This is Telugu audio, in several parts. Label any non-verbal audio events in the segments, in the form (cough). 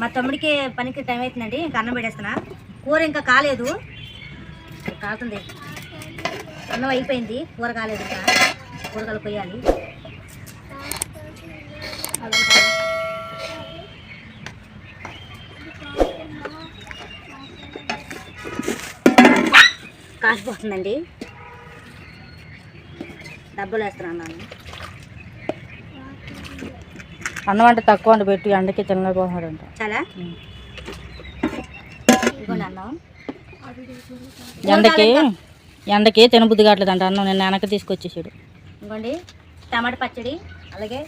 మా తమ్ముడికి పనికి టైం అవుతుందండి ఇంకా అన్నం పెట్టేస్తున్నా. కూర ఇంకా కాలేదు. కాలుతుంది. అన్నం అయిపోయింది. కూర కాలేదు ఇంకా. కూరగాయలు కొయ్యాలి. కాసిపోతుందండి. డబ్బులు వేస్తున్నాను. నేను అన్నం అంటే తక్కువ అంటే పెట్టి ఎండకి తినలేకపోతున్నాడంట చాలా? ఎండకి ఎండకి తినబుద్ధి కావట్లేదంట అన్నం నేను వెనక తీసుకొచ్చేసాడు. ఇంకోండి టమాటా పచ్చడి అలాగే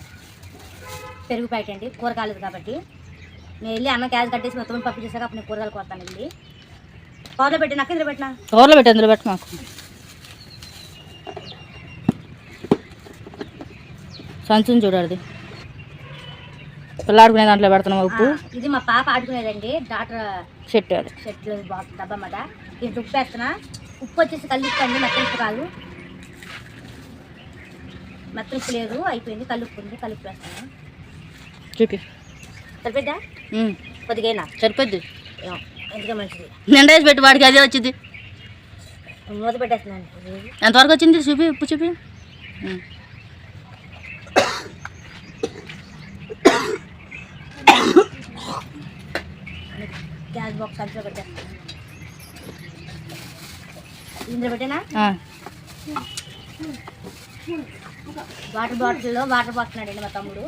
పెరుగు ప్యాకెట్ అండి కూర కాలేదు కాబట్టి. నేను వెళ్ళి అన్నం క్యాస్ కట్టేసి మొత్తం పప్పు చేసాక అప్పుడు నేను కూరగాయలు కొడతాను వెళ్ళి. కూరలో పెట్టినాక ఇందులో పెట్టినా? కూరలో పెట్టి అందులో పెట్టి మాకు. సంచుని చూడాలి పిల్లాడుకునే దాంట్లో పెడుతున్నాం ఉప్పు. ఇది మా పాప ఆడుకునేదండి. డాక్టర్ షర్ట్లు బాక్స్ డబ్బా మాట ఇది ఉప్పు వేస్తున్నా. ఉప్పు వచ్చేసి మెత్త ఉప్పు కాదు. మెత్త ఉప్పు లేదు అయిపోయింది కల్లుప్పు ఉంది కలుపు వేస్తాను చూపి. సరిపోద్దా కొద్దిగా సరిపోద్ది. ఎందుకే మంచిది. నిండేసి పెట్టి వాడికి అదే వచ్చింది. మూత పెట్టేస్తున్నాను. ఎంతవరకు వచ్చింది? చూపి ఉప్పు చూపి. గ్యాస్ బాక్స్ అంతా పెట్టేస్తాను ఇందులో పెట్టేనా? వాటర్ బాటిల్లో వాటర్ పోస్తున్నాడండి మా తమ్ముడు.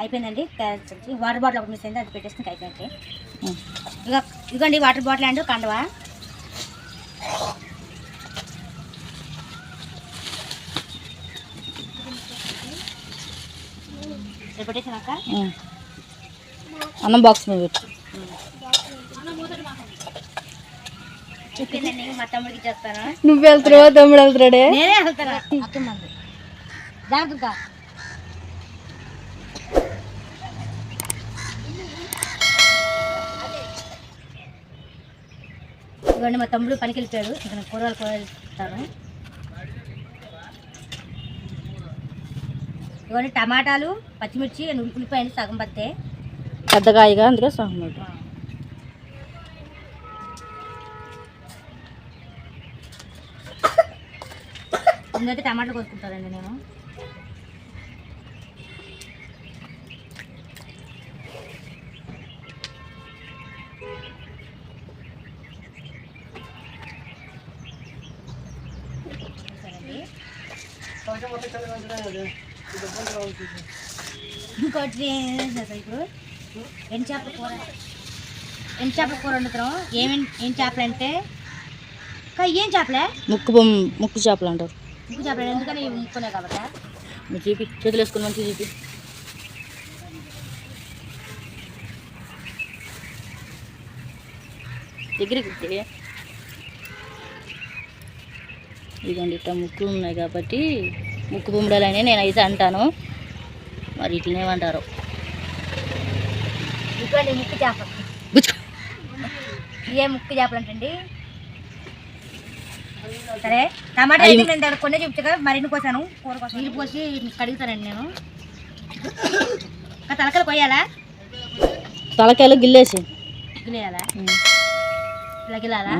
అయిపోయిందండి క్యారెట్ వచ్చి వాటర్ బాటిల్ ఒకటి మిస్ అయింది అది పెట్టేసి ఇంకా అయిపోయింది. ఇక ఇదిగోండి వాటర్ బాటిల్ అండ్ కండవా. అన్నం బాక్స్ మీద పెట్టు. చెప్పిందండి మా తమ్ముడికి చేస్తాను. నువ్వు వెళ్తున్నావా? తమ్ముడు వెళ్తున్నాడే? నేనే వెళ్తాను? అక్కమంది జాగ్రత్తగా. ఇవ్వండి మా తమ్ముడు పనికి వెళ్ళిపోయాడు ఇక్కడ కూరగాయలు కూరగాయలు ఇవన్నీ టమాటాలు పచ్చిమిర్చి ఉల్లిపాయలు సగం పత్తే. పెద్దగాయగా అందుకే పెట్టు. ముందైతే టమాటాలు కోసుకుంటానండి నేను. ఇంకోటి ఏం ఇప్పుడు ఎండు చేపల కూర ఎండు చేపల కూర వండుతాం ఏమేమి ఏం చేపలు అంటే ఏం చేపలే ముక్కు ముక్కు చేపలు అంటారు ముక్కు చేపలు ఎందుకని ముక్కునే కాబట్టి చూపి చేతులు వేసుకుని మంచిగా చూపి దగ్గరికి ఇదిగోండి ఇట్లా ముక్కులు ఉన్నాయి కాబట్టి ముక్కు బొమ్మడాలని నేనైతే అంటాను. మరి ఇట్లనేమంటారు ఇటువంటి ముక్కు చేప. ఏ ముక్కు చేపలు అంటండి. సరే టమాటా అయితే నేను దాన్ని కొన్ని చూపించగా మరిన్ని కోసాను? కూర కోసం. నీళ్ళు పోసి కడుగుతానండి నేను. ఇంకా తలకలు కొయ్యాలా? తలకాయలు గిల్లేసి. గిల్లేయాలా? ఇలా గిల్లాలా?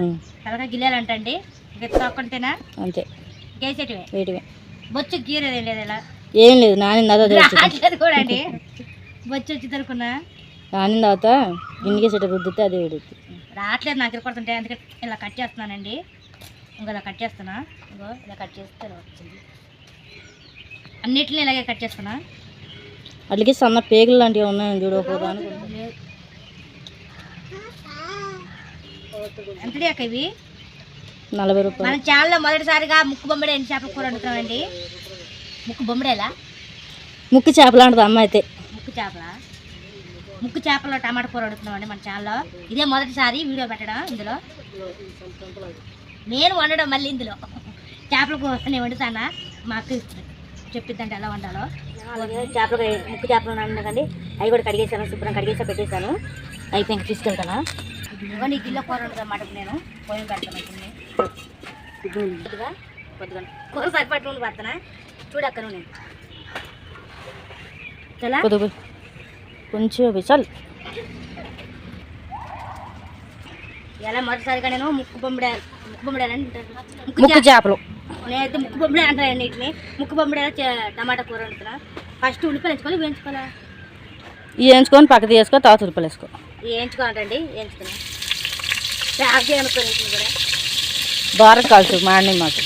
తలకాయ గిల్లాలంటండి ఇంకా తొక్కంటేనా అంతే. గేసేటివే వేటివే. బొచ్చు గీరేదేం లేదు ఇలా. ఏం లేదు నానిన తర్వాత కూడా అండి. బొచ్చు వచ్చి తరుకున్నా. నానిన తర్వాత గిన్నెకి చెట్టు రుద్దితే అదే వేడుద్ది రావట్లేదు నాకు కొడుతుంటే అందుకే ఇలా కట్ చేస్తున్నానండి. ఇంకా ఇలా కట్ చేస్తున్నా. ఇంకో ఇలా కట్ చేస్తే వచ్చింది. అన్నిటిని ఇలాగే కట్ చేస్తున్నా. అట్లకి సన్న పేగులు లాంటివి ఉన్నాయని అనుకుంటా లేదు. ఎంతది అక్క ఇవి? నలభై రూపాయలు. మన ఛానల్లో మొదటిసారిగా ముక్కు బొమ్మడి ఎన్ని చేపల కూర వండుతామండి ముక్కు బొమ్మడేలా? ముక్కు చేపలు అంటది అమ్మ అయితే. ముక్కు చేపల? ముక్కు చేపలో టమాటా కూర వండుతున్నామండి మన ఛానల్లో. ఇదే మొదటిసారి వీడియో పెట్టడం ఇందులో. నేను వండడం మళ్ళీ ఇందులో. చేపల కూర నేను వండుతానా? మా అక్క చెప్పిద్దంటే ఎలా వండాలో. చేపలు ముక్కు చేపలు వండకండి అవి కూడా కడిగేసాను శుభ్రం కడిగేసా పెట్టేశాను. అయిపోయి ఇంక తీసుకెళ్తాను ఈ కిలో కూర వండుతాను మాట నేను. పోయిన పెడతాను కొద్దిగా నేను చాలా కొద్దిగా కొంచెం విశాల్ ఎలా మొదటిసారిగా నేను ముక్కు బొమ్మిడాలు ముక్కు బొమ్మిడాలు అంటారు ముక్కు చేపలు. నేనైతే ముక్కు బొమ్మిడాలు అంటాను వీటిని. ముక్కు బొమ్మిడాలు టమాటా కూర వండుతున్నా. ఫస్ట్ ఉల్లిపాయలు ఎంచుకోవాలి వేయించుకోవాలా వేయించుకొని పక్క తీసుకో తర్వాత ఉరుపులు వేసుకో. వేయించుకోవాలంటండి వేయించుకున్నా ప్యాక్ చేయనుకోని కూడా. దోర కాల్చు మాడిని మాకు.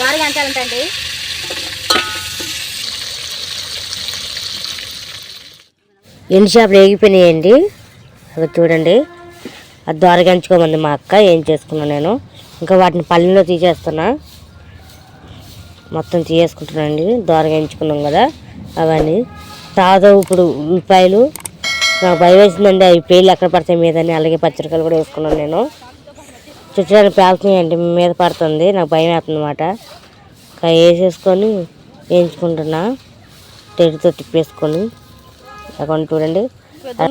బాగా అంటారంటండి ఎండు చేపలు వేగిపోయినాయండి అవి చూడండి. అది దొరగించుకోమంది మా అక్క ఏం చేసుకున్నా నేను. ఇంకా వాటిని పల్లెలో తీసేస్తున్నా. మొత్తం తీసేసుకుంటున్నానండి దొరగించుకున్నాం కదా అవన్నీ. తాజా ఇప్పుడు ఉల్లిపాయలు నాకు భయం వేసిందండి అవి పేర్లు ఎక్కడ పడతాయి మీదని అలాగే పచ్చడికాయలు కూడా వేసుకున్నాను నేను. చుట్టానికి పేలుతున్నాయండి మీద పడుతుంది నాకు భయం వేస్తుంది అనమాట వేసేసుకొని వేయించుకుంటున్నా తెడితో తిప్పేసుకొని. అక్కడ చూడండి.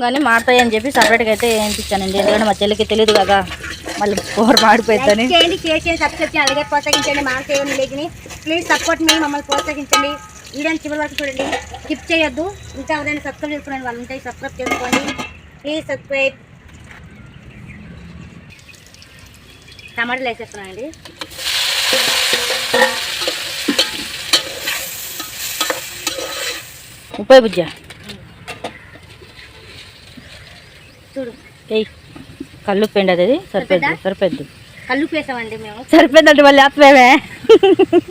కానీ మాడతాయి అని చెప్పి సపరేట్గా అయితే వేయించానండి ఎందుకంటే మా చెల్లికి తెలియదు కదా మళ్ళీ కూర మాడిపోయిందని ప్లీజ్ సపోర్ట్ మీ మమ్మల్ని ప్రోత్సహించండి. వీడియోని చివరి వరకు చూడండి. స్కిప్ చేయొద్దు. ఇంకా ఎవరైనా సబ్స్క్రైబ్ చేసుకునే వాళ్ళు ఉంటే సబ్స్క్రైబ్ చేసుకోండి. ప్లీజ్ సబ్స్క్రైబ్ టమాటాలు వేసేస్తున్నానండి. ముప్పై బుజ్జ. చూడు. ఏయ్ కళ్ళు పెండి అది? సరిపోద్ది సరిపోద్ది కళ్ళు వేసామండి మేము. సరిపోద్దంటే మళ్ళీ వేస్తమేమే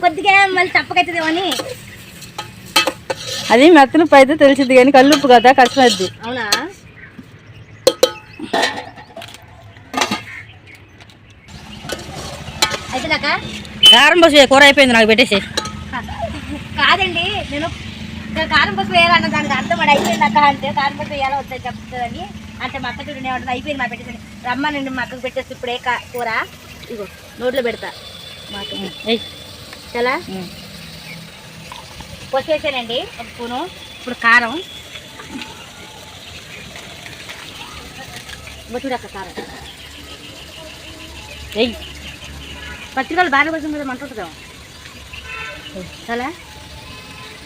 కొద్దిగా మళ్ళీ తప్పకైతుందేమో అని. అది మెత్తనప్పు అయితే తెలిసింది కానీ కల్లుప్పు కదా కష్టమద్ది. అవునా? కారం పోసి కూర అయిపోయింది నాకు పెట్టేసి. కాదండి నేను కారం పసుపు వేయాలన్న దానికి అర్థం వాడు అయిపోయింది అక్క అంటే కారం పసుపు వేయాలో వద్దని చెప్తుందని. అంటే మా అక్క చూడండి ఏమంటుంది అయిపోయింది మా పెట్టేసి. రమ్మనండి మా అక్కకు పెట్టేసి ఇప్పుడే కా- కూర? ఇగో నోట్లో పెడతా. మాకు ఏయ్. చాలా. పోసేసానండి ఒక స్పూను. ఇప్పుడు కారం. చూడక్క కారం. ఏయ్ పచ్చికాయలు బాగా కోసం మీద మంట ఉంటుందా చాలా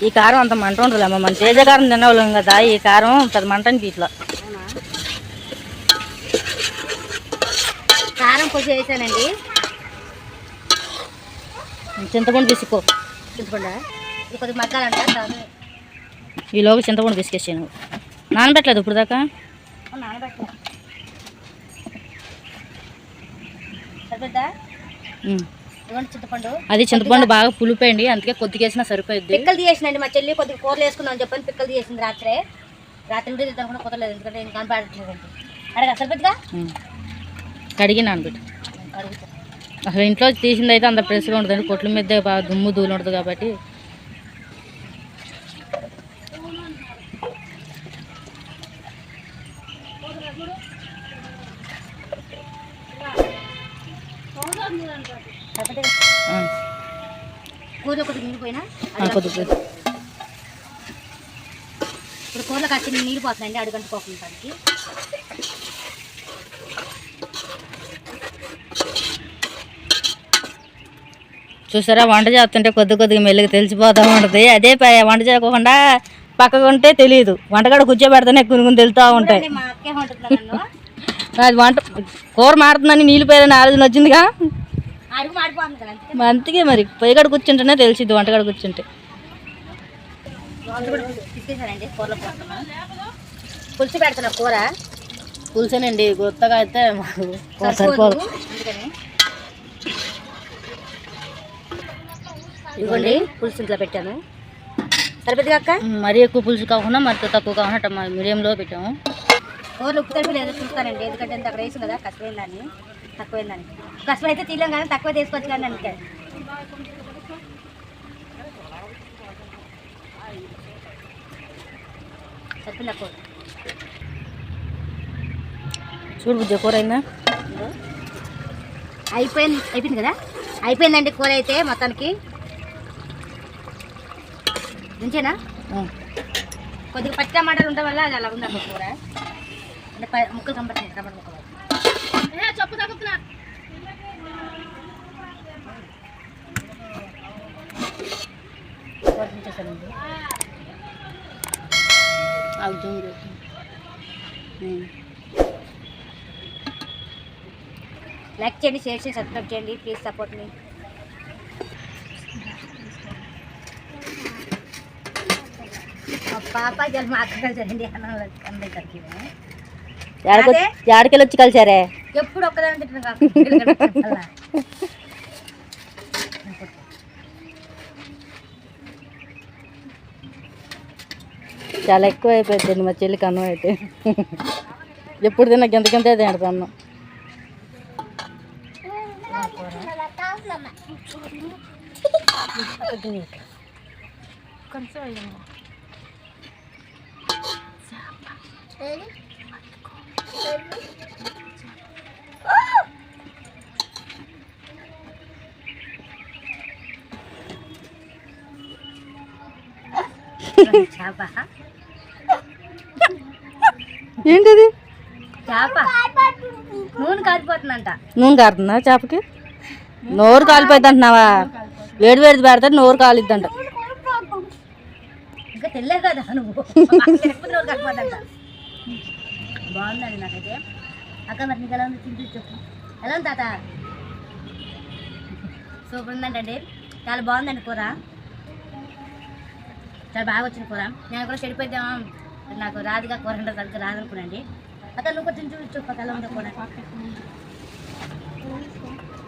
ఈ కారం అంత మంట ఉండదులేమ్మ మన తేజ కారం తినవాళ్ళం కదా ఈ కారం పెద్ద మంటానికి ఇట్లా అవునా? కారం కొంచెం వేసానండి చింతపండు తీసుకో. చింతపండు? ఇది కొద్దిగా మగ్గాలంట చింతపండు తీసుకొచ్చాను. నానబెట్టలేదు ఇప్పుడు దాకా? చింతపండు. అది చింతపండు బాగా పులిపోయింది అందుకే కొద్దిగా వేసినా సరిపోద్ది పిక్కలు తీసేసినండి మా చెల్లి కొద్దిగా కూరలు వేసుకుందాం చెప్పని పిక్కలు తీసేసింది రాత్రే. రాత్రి కూడా కూడా కుదరలేదు ఎందుకంటే నేను కనపడట్లేదండి అడగ సరిపోద్దిగా ఉం. కడిగి నానబెట్టు. అసలు ఇంట్లో తీసింది అయితే అంత ఫ్రెష్గా ఉంటుంది కొట్ల మీద బాగా దుమ్ము ధూళి ఉంటుంది కాబట్టి. ఆ, కొద్దిగా ఇప్పుడు కూరలో నీళ్ళు అడుగంట చూసారా వంట చేస్తుంటే కొద్ది కొద్దిగా మెల్లిగా తెలిసిపోతూ ఉంటుంది. అదే వంట చేయకుండా పక్కకు ఉంటే తెలియదు వంటకాడ కూర్చోబెడితేనే కొన్ని తెలుస్తూ ఉంటాయి. అది వంట కూర మారుతుందని నీళ్ళు పోయాలని ఆలోచన వచ్చిందిగా. అందుకే మరి అందుకే మరి పొయ్యికాడ కూర్చుంటేనే తెలిసిద్ది వంటకాడ కూర్చుంటే. కూడా పులుసు పెడుతున్నా కూర? పులుసేనండి కొత్తగా అయితే మాకు సరిపోదు. అందుకని. ఇదిగోండి. పులుసు ఇంట్లో పెట్టాను. సరిపోద్దిగా అక్క? మరీ ఎక్కువ పులుసు కాకుండా మరి తక్కువ కాకుండా మీడియంలో పెట్టాము. కూరలు ఉప్పు కలిపి లేదో చూస్తానండి ఎందుకంటే ఇంత అక్కడ వేసాం కదా కష్టమైందని. తక్కువైందని కష్టమైతే తీయలేం కానీ తక్కువ తీసుకోవచ్చు కానీ అందుకే. కూర? చూడు బుజ్జ కూర ఇదిగో. అయిపోయింది అయిపోయింది కదా? అయిపోయిందండి కూర అయితే మొత్తానికి. నుంచేనా ఉం. కొద్దిగా పచ్చి టమాటాలు ఉండడం వల్ల అది అలా ఉంది అక్కడ కూర. అంటే ముక్కలు కంపట్లేదు టమాటా ముక్కలు చెప్పు తగ్గుతున్నా చూపించేసానండి లైక్ చేయండి షేర్ చేయండి సబ్స్క్రైబ్ చేయండి ప్లీజ్ సపోర్ట్ మీ పాప జల్ మా అక్క కలిసారండి అందరికి యాడికెళ్ళి వచ్చి కలిసారే ఎప్పుడు ఒక్కదాని తింటున్నా చాలా ఎక్కువ అయిపోయింది మా చెల్లికి అన్నం అయితే. ఎప్పుడు తిన్నా గింత గింతే తింటాను చేప (laughs) ఏంటిది? చేప. నూనె కారిపోతుందంట నూనె కారుతుందా చేపకి? నోరు కాలిపోయింది అంటున్నావా వేడి వేడిది పెడితే నోరు కాలిద్దంట. ఇంకా తెలియదు కదా నువ్వు. కారిపోతుందంట బాగుందండి నాకైతే. అక్క మరి నీకు ఎలా ఉంది? తింటూ చెప్పు. ఎలా ఉంది తాత? సూపర్ ఉందంటండి. చాలా బాగుందండి కూర. చాలా బాగా వచ్చిన కూర. నేను కూడా చెడిపోయిద్దాం నాకు రాదుగా కూర అంటే సరిగ్గా రాదనుకున్నాండి అక్క నువ్వు కొంచెం చూసి ఉందో కూర.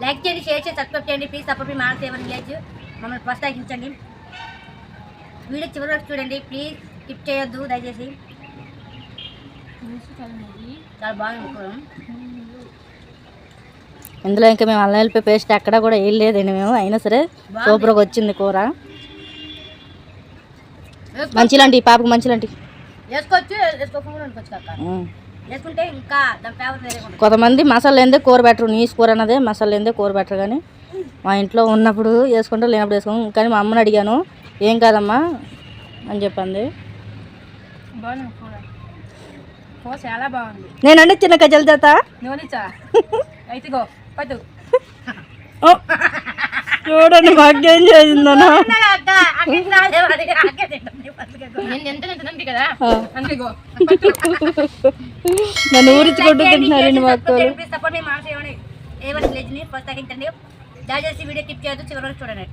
లైక్ చేయండి షేర్ చేయండి సబ్స్క్రైబ్ చేయండి. ప్లీజ్ సపోర్ట్ మీ మానస్ ఎవరి విలేజ్. మమ్మల్ని ప్రోత్సహించండి. వీడియో చివరి వరకు చూడండి. ప్లీజ్ స్కిప్ చేయొద్దు దయచేసి. చాలా బాగుంది కూర. ఇందులో ఇంకా మేము అల్లం వెల్లిపాయ పేస్ట్ ఎక్కడ కూడా వేయలేదండి మేము. అయినా సరే సూపర్గా వచ్చింది కూర. మంచిలాంటి పాపకి మంచిలాంటి. వేసుకోవచ్చు వేసుకోకుండా వేసుకుంటే ఇంకా దాని ఫ్లేవర్ వేరే ఉంటుంది. కొంతమంది మసాలా లేదే కూర పెట్టరు నీసు కూర అన్నదే మసాలా లేదే కూర పెట్టరు కానీ మా ఇంట్లో ఉన్నప్పుడు వేసుకుంటారు లేనప్పుడు వేసుకోం కానీ మా అమ్మని అడిగాను ఏం కాదమ్మా? అని చెప్పింది. బాగుంది కూర. కూర చాలా బాగుంది. నేనండి చిన్న కజల చేత చూడండి మాకేం చేసిందనా అక్క అక్క అక్కే నన్ను ఊరించుకుంటూ తింటున్నారండి మా విలేజ్ని ప్రోత్సహించండి దయచేసి వీడియో టిప్ చేయొద్దు చివరి వరకు చూడండి.